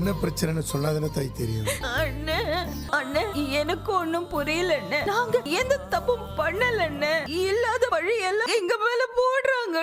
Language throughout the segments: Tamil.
என்ன பிரச்சனைன்னு சொன்னாதானே தாய் தெரியும். அண்ணே அண்ணே எனக்கு ஒண்ணும் புரியலண்ணே. நாங்க எந்த தப்பும் பண்ணல இல்லாத வழி எல்லாம் எங்க மேல போடுறாங்க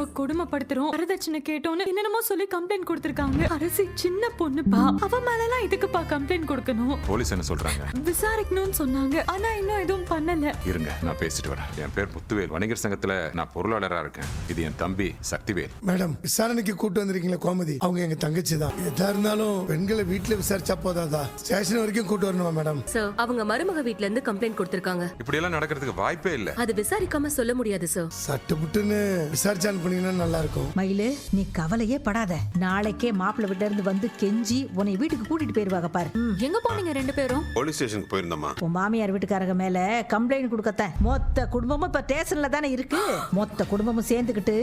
அவ கொடுமைப்படுத்துறோம். வரதட்சணை கேட்டோன்னு என்னென்னமோ சொல்லி கம்ப்ளைண்ட் கொடுத்திருக்காங்க. அரசி சின்ன பொண்ணுப்பா அவ மேலலாம் இதுக்குப்பா கம்ப்ளைண்ட் கொடுக்கணும்? போலீஸ் என்ன சொல்றாங்க? விசாரிக்கணும்னு சொன்னாங்க. ஆனா இன்னும் எதுவும் பண்ணல. இருங்க நான் பேசிட்டு வரேன். என் பேர் முத்துவேல். வணிகர் சங்கத்துல நான் பொருளாளரா இருக்கேன். இது என் தம்பி சக்திவேல். மேடம் விசாரணைக்கு கூட்டு வந்திருக்கீங்களா கோமதி. அவங்க எங்க தங்கச்சி தான். எதா இருந்தாலும் பெண்களை வீட்டுல விசாரிச்சா போதாதா? ஸ்டேஷன் வரைக்கும் கூட்டு வரணுமா மேடம்? சார் அவங்க மருமக வீட்ல இருந்து கம்ப்ளைண்ட் கொடுத்திருக்காங்க. இப்படி எல்லாம் நடக்கிறதுக்கு வாய்ப்பே இல்ல. அது விசாரிக்காம சொல்ல முடியாது சார் சட்டு புட்டுன்னு விசாரிச்சு அனுப்புனீங்கன்னா நல்லா இருக்கும் மயிலு நீ கவலையே படாத. நாளைக்கே மாப்பிள்ளை வீட்டுல இருந்து வந்து கெஞ்சி உன்னை வீட்டுக்கு கூட்டிட்டு போயிருவாங்க பாரு. எங்க போனீங்க ரெண்டு பேரும்? போலீஸ் ஸ்டேஷனுக்கு போயிருந்தோமா உன் மாமியார் வீட்டுக்காரங்க மேல கம்ப்ளைண்ட் கொடுக்கத்தான். மொத்த குடும்பமும் இப்ப ஸ்டேஷன்ல தானே இருக்கு. மொத்த குடும்பமும் சேர்ந்துக்கிட்டு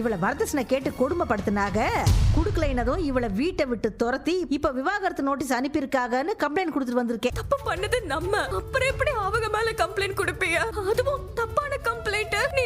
இவளை வரதட்சணை கேட்டு கொடுமைப்படுத்தினாக. குடுக்கலைனதும் இவளை வீட்டை விட்டு துரத்தி இப்ப விவாகரத்து நோட்டீஸ் அனுப்பியிருக்காங்கன்னு கம்ப்ளைண்ட் கொடுத்துட்டு வந்திருக்கேன். தப்பு பண்ணது நம்ம. அப்புறம் எப்படி அவங்க மேல கம்ப்ளைண்ட் கொடுப்பீங்க? அதுவும் தப்பான கம்ப்ளைண்ட் நீ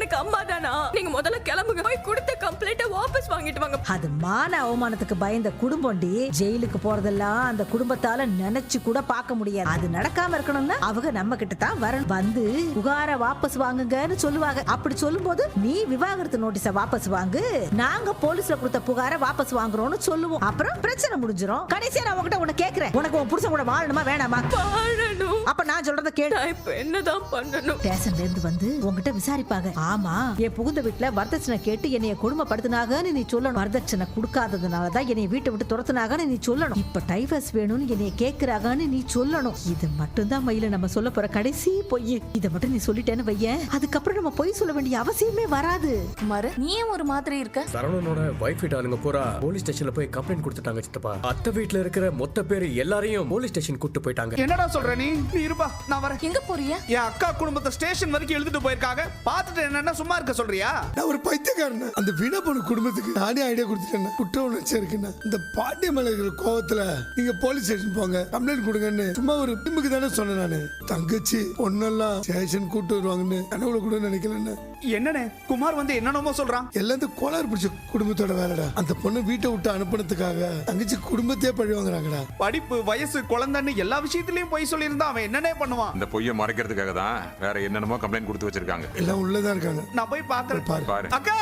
எனக்கு அம்மா தானா? நீங்க முதல்ல கிளம்புங்க. போய் கொடுத்த கம்ப்ளைண்ட்டை வாபஸ் வாங்கிட்டு வாங்க. அது மான அவமானத்துக்கு பயந்த குடும்பம்டி. ஜெயிலுக்கு போறதெல்லாம் அந்த குடும்பத்தால நினைச்சு கூட பார்க்க முடியாது. அது நடக்காம இருக்கணும்னா அவங்க நம்ம கிட்ட தான் வரணும். வந்து புகார வாபஸ் வாங்குங்கன்னு சொல்லுவாங்க. அப்படி சொல்லும்போது நீ விவாகரத்து நோட்டீஸ வாபஸ் வாங்கு. நாங்க போலீஸ்ல கொடுத்த புகார வாபஸ் வாங்குறோம்னு சொல்லுவோம். அப்புறம் பிரச்சனை முடிஞ்சிரும். கடைசியா நான் உன்கிட்ட உன்னை கேக்குறேன். உனக்கு உன் புருஷன் கூட வாழணுமா வேணாமா? வாழணும். அப்ப நான் சொல்றத நான் இப்ப என்னதான் பண்ணணும்? ஸ்டேஷன்ல இருந்து வந்து உன்கிட்ட விசாரிப்பாங்க. ஆமா என் புகுந்த வீட்டுல வரதட்சணை கேட்டு என்னைய கொடுமைப்படுத்தினாங்கன்னு நீ சொல்லணும். வரதட்சணை கொடுக்காததுனாலதான் என்னைய வீட்டை விட்டு துரத்துனாங்கன்னு நீ சொல்லணும். இப்ப டைவர்ஸ் வேணும்னு என்னைய கேக்குறாங்கன்னு நீ சொல்லணும். இது மட்டும்தான் மயில நம்ம சொல்ல போற கடைசி பொய். இதை மட்டும் நீ சொல்லிட்டேன்னு வையேன். அதுக்கப்புறம் நம்ம பொய் சொல்ல வேண்டிய அவசியமே வராது. மறு நீ ஏன் ஒரு மாதிரி இருக்க? சரவணனோட வைஃப் வீட்டு ஆளுங்க பூரா போலீஸ் ஸ்டேஷன்ல போய் கம்ப்ளைண்ட் கொடுத்துட்டாங்க சித்தப்பா. அத்தை வீட்ல இருக்கிற மொத்த பேர் எல்லாரையும் போலீஸ் ஸ்டேஷன் கூட்டு போயிட்டாங்க. என்னடா சொல்ற நீ? நீ இருப்பா நான் வரேன். எங்க போறிய என் அக்கா குடும்பத்தை ஸ்டேஷன் வரைக்கும் எழுதிட்டு போயிருக்காங்க. பார்த்துட்டு என்னன்னா சும்மா இருக்க சொல்றியா? நான் ஒரு பைத்தியக்காரன். அந்த வீணா போன குடும்பத்துக்கு நானே ஐடியா கொடுத்துட்டேன். குற்ற உணர்ச்சி இருக்குன்னு இந்த பாண்டிய மேல இருக்கிற கோவத்துல நீங்க போலீஸ் ஸ்டேஷன் போங்க. கம்ப்ளைண்ட் கொடுங்கன்னு சும்மா ஒரு பிம்புக்கு தானே சொன்னேன் நானு. தங்கச்சி பொண்ணெல்லாம் ஸ்டேஷன் கூட்டு வருவாங்கன்னு கனவுல கூட நினைக்கலன்னு. என்னண்ணே? குமார் வந்து என்னென்னமோ சொல்றான். எல்லாம் இந்த கோளாறு பிடிச்ச குடும்பத்தோட வேலைடா. அந்த பொண்ணை வீட்டை விட்டு அனுப்புனதுக்காக தங்கச்சி குடும்பத்தையே பழி வாங்குறாங்கடா. படிப்பு வயசு குழந்தைன்னு எல்லா விஷயத்திலயும் போய் சொல்லியிருந்தா அவன் என்னனே பண்ணுவான்? இந்த பொய்யை மறைக்கிறதுக்காக தான் வேற என்னென்னமோ கம்ப்ளைண்ட் கொடுத்து வச்சிருக்காங்க. எல்லாம் உள்ளதா இருக்காங்க. நான் போய் பாக்குறேன் பாரு. அக்கா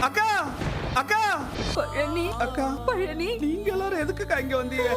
அக்கா அக்கா. பழனி அக்கா பழனி. நீங்க எல்லாரும் எதுக்குக்கா இங்க வந்தீங்க?